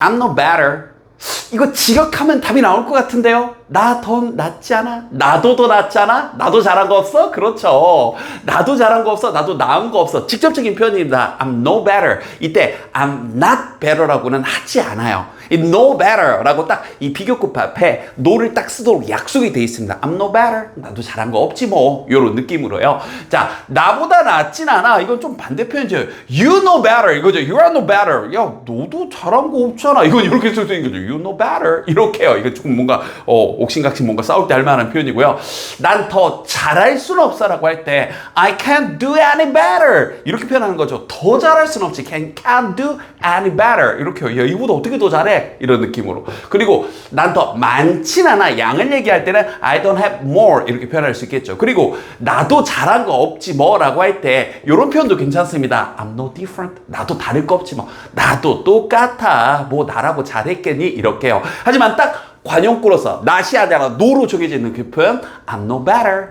I'm no better. 이거 지각하면 답이 나올 것 같은데요? 나 더 낫지 않아? 나도 더 낫지 않아? 나도 잘한 거 없어? 그렇죠. 나도 잘한 거 없어? 나도 나은 거 없어? 직접적인 표현입니다. I'm no better. 이때 I'm not better라고는 하지 않아요. 이 no better라고 딱 이 비교급 앞에 no를 딱 쓰도록 약속이 돼 있습니다. I'm no better. 나도 잘한 거 없지 뭐. 요런 느낌으로요. 자, 나보다 낫진 않아. 이건 좀 반대 표현이죠. You know better. 이거죠. You are no better. 야, 너도 잘한 거 없잖아. 이건 이렇게 쓸 수 있는 거죠. You know better. 이렇게요. 이거 조금 뭔가 어, 옥신각신 뭔가 싸울 때 할 만한 표현이고요. 난 더 잘할 수는 없어라고 할 때 I can't do any better. 이렇게 표현하는 거죠. 더 잘할 수는 없지. Can, can't do any better. 이렇게요. 야, 이보다 어떻게 더 잘해? 이런 느낌으로. 그리고 난 더 많진 않아. 양을 얘기할 때는 I don't have more. 이렇게 표현할 수 있겠죠. 그리고 나도 잘한 거 없지 뭐라고 할 때 이런 표현도 괜찮습니다. I'm no different. 나도 다를 거 없지 뭐. 나도 똑같아. 뭐 나라고 잘했겠니? 이렇게 요. 하지만 딱 관용구로서 아니라 노로 정해져 있는 그 표현 I'm no better.